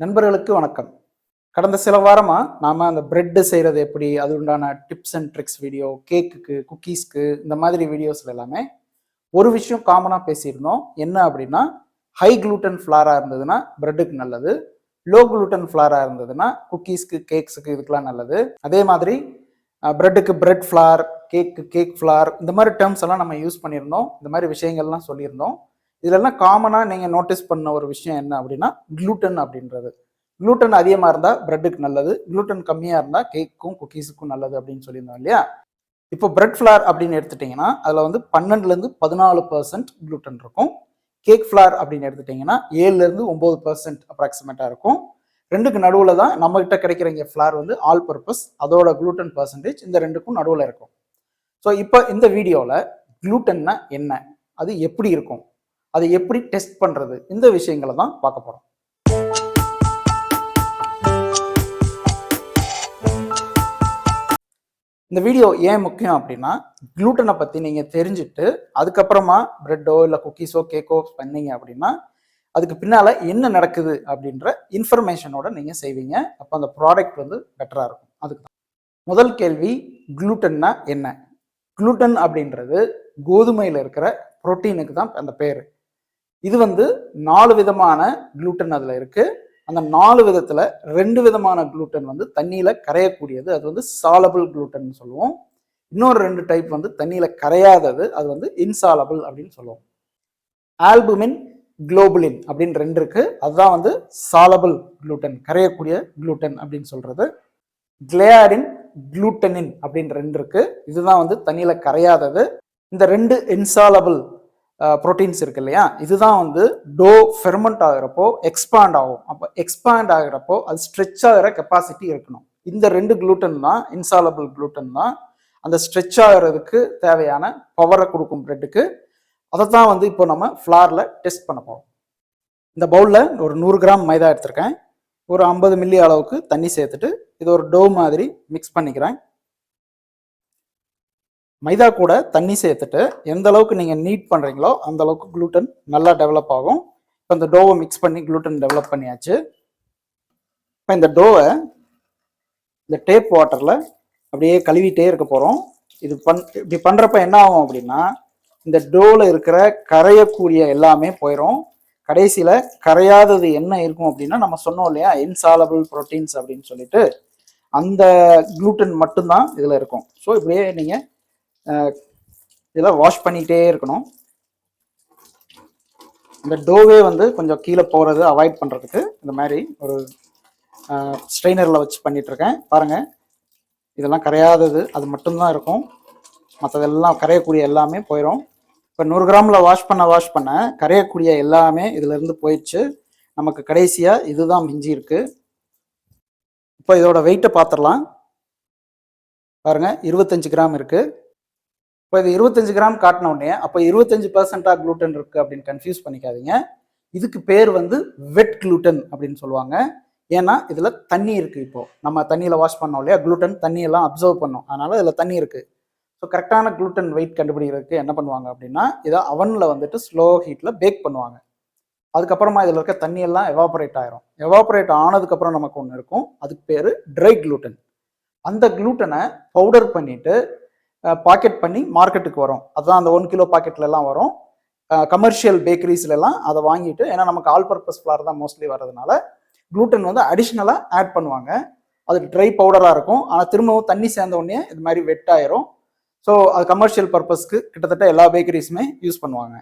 நண்பர்களுக்கு வணக்கம். கடந்த சில வாரமாக நாம் அந்த பிரெட்டு செய்கிறது எப்படி அது உண்டான டிப்ஸ் அண்ட் ட்ரிக்ஸ் வீடியோ கேக்குக்கு குக்கீஸ்க்கு இந்த மாதிரி வீடியோஸ்ல எல்லாமே ஒரு விஷயம் காமனாக பேசியிருந்தோம். என்ன அப்படின்னா ஹை குளூட்டன் ஃப்ளாராக இருந்ததுன்னா பிரெட்டுக்கு நல்லது லோ குளூட்டன் ஃப்ளாராக இருந்ததுன்னா குக்கீஸ்க்கு கேக்ஸுக்கு இதுக்கெல்லாம் நல்லது. அதே மாதிரி பிரெட்டுக்கு bread flour cake cake flour இந்த மாதிரி டேர்ம்ஸ் எல்லாம் நம்ம யூஸ் பண்ணியிருந்தோம். இந்த மாதிரி விஷயங்கள்லாம் சொல்லியிருந்தோம். இதுலலாம் காமனாக நீங்கள் நோட்டீஸ் பண்ண ஒரு விஷயம் என்ன அப்படின்னா க்ளூட்டன் அப்படின்றது. க்ளூட்டன் அதிகமாக இருந்தால் பிரெட்டுக்கு நல்லது க்ளூட்டன் கம்மியாக இருந்தால் கேக்கும் குக்கீஸுக்கும் நல்லது அப்படின்னு சொல்லியிருந்தோம் இல்லையா? இப்போ பிரெட் ஃப்ளார் அப்படின்னு எடுத்துட்டிங்கன்னா அதில் வந்து பன்னெண்டுலேருந்து பதினாலு பர்சன்ட் க்ளூட்டன் இருக்கும். கேக் ஃப்ளார் அப்படின்னு எடுத்துட்டிங்கன்னா ஏழுலேருந்து ஒம்பது பர்சன்ட் அப்ராக்சிமேட்டாக இருக்கும். ரெண்டுக்கு நடுவில் தான் நம்மகிட்ட கிடைக்கிற இங்கே ஃப்ளார் வந்து ஆல் பர்பஸ் அதோட க்ளூட்டன் பர்சன்டேஜ் இந்த ரெண்டுக்கும் நடுவில் இருக்கும். ஸோ இப்போ இந்த வீடியோவில் க்ளூட்டன்னா என்ன? அது எப்படி இருக்கும்? அதை எப்படி டெஸ்ட் பண்றது? இந்த விஷயங்களை தான் பார்க்க போறோம். இந்த வீடியோ ஏன் முக்கியம் அப்படின்னா குளூட்டனை பத்தி நீங்க தெரிஞ்சுட்டு அதுக்கப்புறமா பிரெட்டோ இல்லை குக்கீஸோ கேக்கோ பண்ணீங்க அப்படின்னா அதுக்கு பின்னால என்ன நடக்குது அப்படின்ற இன்ஃபர்மேஷனோட நீங்க செய்வீங்க. அப்போ அந்த ப்ராடக்ட் வந்து பெட்டரா இருக்கும். அதுக்கு தான். முதல் கேள்வி குளூட்டன்னா என்ன? குளூட்டன் அப்படின்றது கோதுமையில் இருக்கிற புரோட்டீனுக்கு தான் அந்த பேர். இது வந்து நாலு விதமான குளூட்டன் அதில் இருக்குது அந்த நாலு விதத்தில் ரெண்டு விதமான குளூட்டன் வந்து தண்ணியில் கரையக்கூடியது. அது வந்து சாலபிள் குளூட்டன் சொல்லுவோம். இன்னொரு ரெண்டு டைப் வந்து தண்ணியில் கரையாதது. அது வந்து இன்சாலபிள் அப்படின்னு சொல்லுவோம். ஆல்புமின் குளோபுலின் அப்படின்னு ரெண்டு இருக்கு. அதுதான் வந்து சாலபிள் குளூட்டன் கரையக்கூடிய குளூட்டன் அப்படின்னு சொல்றது. கிளேயாரின் குளூட்டனின் அப்படின்னு ரெண்டு இருக்கு. இதுதான் வந்து தண்ணியில் கரையாதது. இந்த ரெண்டு இன்சாலபிள் ப்ரோட்டீன்ஸ் இருக்கு இல்லையா? இதுதான் வந்து டோ ஃபெர்மெண்ட் ஆகிறப்போ எக்ஸ்பாண்ட் ஆகும். அப்போ எக்ஸ்பாண்ட் ஆகிறப்போ அது ஸ்ட்ரெச் ஆகிற கெப்பாசிட்டி இருக்கணும். இந்த ரெண்டு குளூட்டன் தான் இன்சாலபிள் குளூட்டன் தான் அந்த ஸ்ட்ரெச் ஆகிறதுக்கு தேவையான பவரை கொடுக்கும் பிரெட்டுக்கு அதை தான் வந்து இப்போ நம்ம ஃப்ளாரில் டெஸ்ட் பண்ண போகிறோம் இந்த பவுலில் ஒரு நூறு கிராம் மைதா எடுத்திருக்கேன். ஒரு ஐம்பது மில்லி அளவுக்கு தண்ணி சேர்த்துட்டு இது ஒரு டோ மாதிரி மிக்ஸ் பண்ணிக்கிறேன். மைதா கூட தண்ணி சேர்த்துட்டு எந்த அளவுக்கு நீங்கள் நீட் பண்ணுறீங்களோ அந்த அளவுக்கு குளூட்டன் நல்லா டெவலப் ஆகும். இப்போ இந்த டோவை மிக்ஸ் பண்ணி குளூட்டன் டெவலப் பண்ணியாச்சு. இப்போ இந்த டோவை இந்த டேப் வாட்டரில் அப்படியே கழுவிட்டே இருக்க போகிறோம் இது பண் இப்படி பண்ணுறப்ப என்ன ஆகும் அப்படின்னா இந்த டோவில் இருக்கிற கரையக்கூடிய எல்லாமே போயிடும் கடைசியில் கரையாதது என்ன இருக்கும் அப்படின்னா நம்ம சொன்னோம் இல்லையா இன்சாலபிள் ப்ரோட்டீன்ஸ் அப்படின்னு சொல்லிட்டு அந்த குளூட்டன் மட்டும்தான் இதில் இருக்கும். ஸோ இப்படியே நீங்கள் இதெல்லாம் வாஷ் பண்ணிகிட்டே இருக்கணும். இந்த டோவே வந்து கொஞ்சம் கீழே போகிறது அவாய்ட் பண்ணுறதுக்கு இந்த மாதிரி ஒரு ஸ்ட்ரெயினரில் வச்சு பண்ணிகிட்ருக்கேன் பாருங்கள் இதெல்லாம் கரையாதது அது மட்டும்தான் இருக்கும். மற்றதெல்லாம் கரையக்கூடிய எல்லாமே போயிடும் இப்போ நூறு கிராமில் வாஷ் பண்ண வாஷ் பண்ண கரையக்கூடிய எல்லாமே இதுலேருந்து போயிடுச்சு. நமக்கு கடைசியாக இதுதான் மிஞ்சி இருக்கு. இப்போ இதோட வெயிட்டை பார்த்துடலாம் பாருங்கள் இருபத்தஞ்சு கிராம் இருக்குது இப்போ இது இருபத்தஞ்சு கிராம் காட்டின உடனே அப்போ இருபத்தஞ்சு பர்சன்டா குளூட்டன் இருக்குது அப்படின்னு கன்ஃபியூஸ் பண்ணிக்காதீங்க. இதுக்கு பேர் வந்து வெட் குளூட்டன் அப்படின்னு சொல்லுவாங்க. ஏன்னா இதில் தண்ணி இருக்குது இப்போ. நம்ம தண்ணியில் வாஷ் பண்ணோம் இல்லையா? குளூட்டன் தண்ணியெல்லாம் அப்சர்வ் பண்ணோம். அதனால் இதில் தண்ணி இருக்குது ஸோ கரெக்டான குளூட்டன் வெயிட் கண்டுபிடிக்கிறதுக்கு என்ன பண்ணுவாங்க அப்படின்னா இதை அவனில் வந்துட்டு ஸ்லோ ஹீட்டில் பேக் பண்ணுவாங்க. அதுக்கப்புறமா இதில் இருக்க தண்ணியெல்லாம் எவாபரேட் ஆயிரும். எவாபரேட் ஆனதுக்கப்புறம் நமக்கு ஒன்று இருக்கும். அதுக்கு பேர் ட்ரை குளூட்டன் அந்த குளூட்டனை பவுடர் பண்ணிட்டு பாக்கெட் பண்ணி மார்க்கெட்டுக்கு வரும். அதுதான் அந்த ஒன் கிலோ பாக்கெட்லலாம் வரும். கமர்ஷியல் பேக்கரிஸ்லலாம் அதை வாங்கிட்டு ஏன்னா நமக்கு ஆல் பர்பஸ் ஃப்ளார் தான் மோஸ்ட்லி வர்றதுனால குளூட்டன் வந்து அடிஷ்னலாக ஆட் பண்ணுவாங்க. அது ட்ரை பவுடராக இருக்கும். ஆனால் திரும்பவும் தண்ணி சேர்ந்த உடனே இது மாதிரி வெட் ஆயிரும். ஸோ அது கமர்ஷியல் பர்பஸ்க்கு கிட்டத்தட்ட எல்லா பேக்கரிஸுமே யூஸ் பண்ணுவாங்க.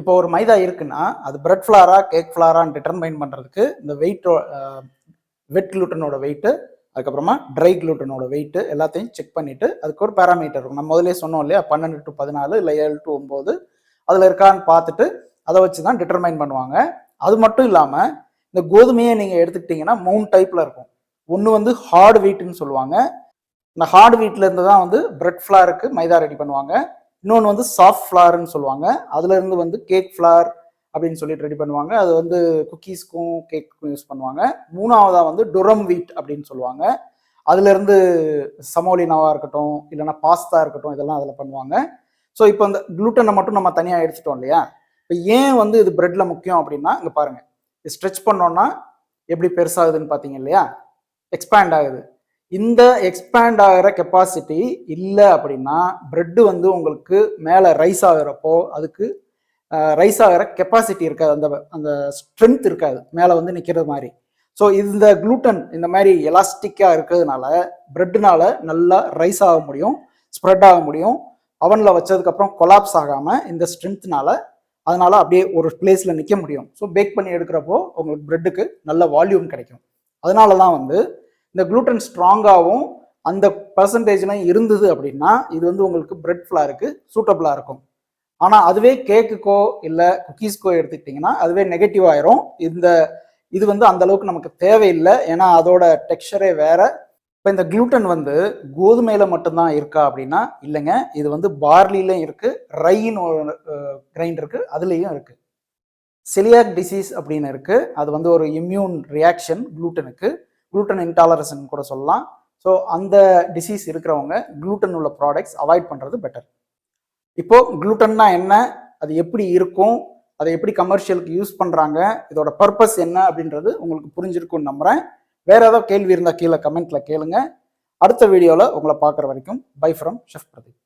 இப்போ ஒரு மைதா இருக்குன்னா அது பிரெட் ஃப்ளாரா கேக் ஃப்ளாரான்னு டிட்டர்மைன் பண்ணுறதுக்கு இந்த வெயிட் வெட் குளூட்டனோட வெயிட்டு அதுக்கப்புறமா ட்ரை குளூட்டனோட வெயிட்டு எல்லாத்தையும் செக் பண்ணிவிட்டு அதுக்கு ஒரு பேராமீட்டர் இருக்கும். நம்ம முதலே சொன்னோம் இல்லையா பன்னெண்டு டு பதினாலு இல்லை ஏழு டு ஒம்பது அதில் இருக்கான்னு பார்த்துட்டு அதை வச்சு தான் டிட்டர்மைன் பண்ணுவாங்க. அது மட்டும் இல்லாமல் இந்த கோதுமையை நீங்கள் எடுத்துக்கிட்டிங்கன்னா மூணு டைப்பில் இருக்கும். ஒன்று வந்து ஹார்டு வீட்டுன்னு சொல்லுவாங்க. இந்த ஹார்டு வீட்ல இருந்து தான் வந்து பிரெட் ஃப்ளாருக்கு மைதா ரெடி பண்ணுவாங்க. இன்னொன்று வந்து சாஃப்ட் ஃப்ளார்னு சொல்லுவாங்க. அதுலேருந்து வந்து கேக் ஃப்ளார் அப்படின்னு சொல்லிட்டு ரெடி பண்ணுவாங்க. அது வந்து குக்கீஸ்க்கும் கேக்குக்கும் யூஸ் பண்ணுவாங்க. மூணாவதாக வந்து டுரம் வீட் அப்படின்னு சொல்லுவாங்க. அதுலேருந்து சமோலினாவாக இருக்கட்டும் இல்லைன்னா பாஸ்தா இருக்கட்டும் இதெல்லாம் அதில் பண்ணுவாங்க. ஸோ இப்போ இந்த குளூட்டனை மட்டும் நம்ம தனியாக எடுத்துட்டோம் இல்லையா? இப்போ ஏன் வந்து இது ப்ரெட்டில் முக்கியம் அப்படின்னா இங்கே இது ஸ்ட்ரெச் பண்ணோன்னா எப்படி பெருசாகுதுன்னு பார்த்தீங்க இல்லையா? எக்ஸ்பேண்ட் ஆகுது. இந்த எக்ஸ்பேண்ட் ஆகிற கெப்பாசிட்டி இல்லை அப்படின்னா ப்ரெட்டு வந்து உங்களுக்கு மேலே ரைஸ் ஆகிறப்போ அதுக்கு ரைஸ் ஆகிற கெப்பாசிட்டி இருக்காது. அந்த அந்த ஸ்ட்ரென்த் இருக்காது. மேலே வந்து நிற்கிறது மாதிரி. ஸோ இந்த குளூட்டன் இந்த மாதிரி எலாஸ்டிக்காக இருக்கிறதுனால பிரெட்னால நல்லா ரைஸ் ஆக முடியும் ஸ்ப்ரெட் ஆக முடியும். அவனில் வச்சதுக்கப்புறம் கொலாப்ஸ் ஆகாமல் இந்த ஸ்ட்ரென்த்னால அதனால அப்படியே ஒரு பிளேஸில் நிற்க முடியும். ஸோ பேக் பண்ணி எடுக்கிறப்போ உங்களுக்கு பிரெட்டுக்கு நல்ல வால்யூம் கிடைக்கும். அதனால தான் வந்து இந்த குளூட்டன் ஸ்ட்ராங்காகவும் அந்த பர்சன்டேஜ்லாம் இருந்தது அப்படின்னா இது வந்து உங்களுக்கு பிரெட் ஃப்ளாருக்கு சூட்டபிளாக இருக்கும். ஆனால் அதுவே கேக்குக்கோ இல்லை குக்கீஸ்க்கோ எடுத்துக்கிட்டிங்கன்னா அதுவே நெகட்டிவ் ஆயிரும். இந்த இது வந்து அந்த அளவுக்கு நமக்கு தேவையில்லை. ஏன்னா அதோட டெக்ஸ்சரே வேற. இப்போ இந்த குளூட்டன் வந்து கோதுமையில மட்டும்தான் இருக்கா அப்படின்னா இல்லைங்க. இது வந்து பார்லிலையும் இருக்கு ரைன்னு ஒரு கிரைண்ட் இருக்கு அதுலேயும் இருக்கு. சிலியாக் டிசீஸ் அப்படின்னு இருக்கு. அது வந்து ஒரு இம்யூன் ரியாக்ஷன் குளூட்டனுக்கு குளூட்டன் இன்டாலரன்ஸ் கூட சொல்லலாம். ஸோ அந்த டிசீஸ் இருக்கிறவங்க குளூட்டன் உள்ள ப்ராடக்ட்ஸ் அவாய்ட் பண்ணுறது பெட்டர் இப்போ குளூட்டன்னா என்ன? அது எப்படி இருக்கும்? அதை எப்படி கமர்ஷியலுக்கு யூஸ் பண்ணுறாங்க இதோட பர்பஸ் என்ன அப்படின்றது உங்களுக்கு புரிஞ்சிருக்கும்னு நம்புகிறேன் வேற ஏதோ கேள்வி இருந்தால் கீழே கமெண்ட்ல கேளுங்க. அடுத்த வீடியோவில் உங்களை பார்க்குற வரைக்கும் பை ஃப்ரம் ஷெஃப் பிரதீப்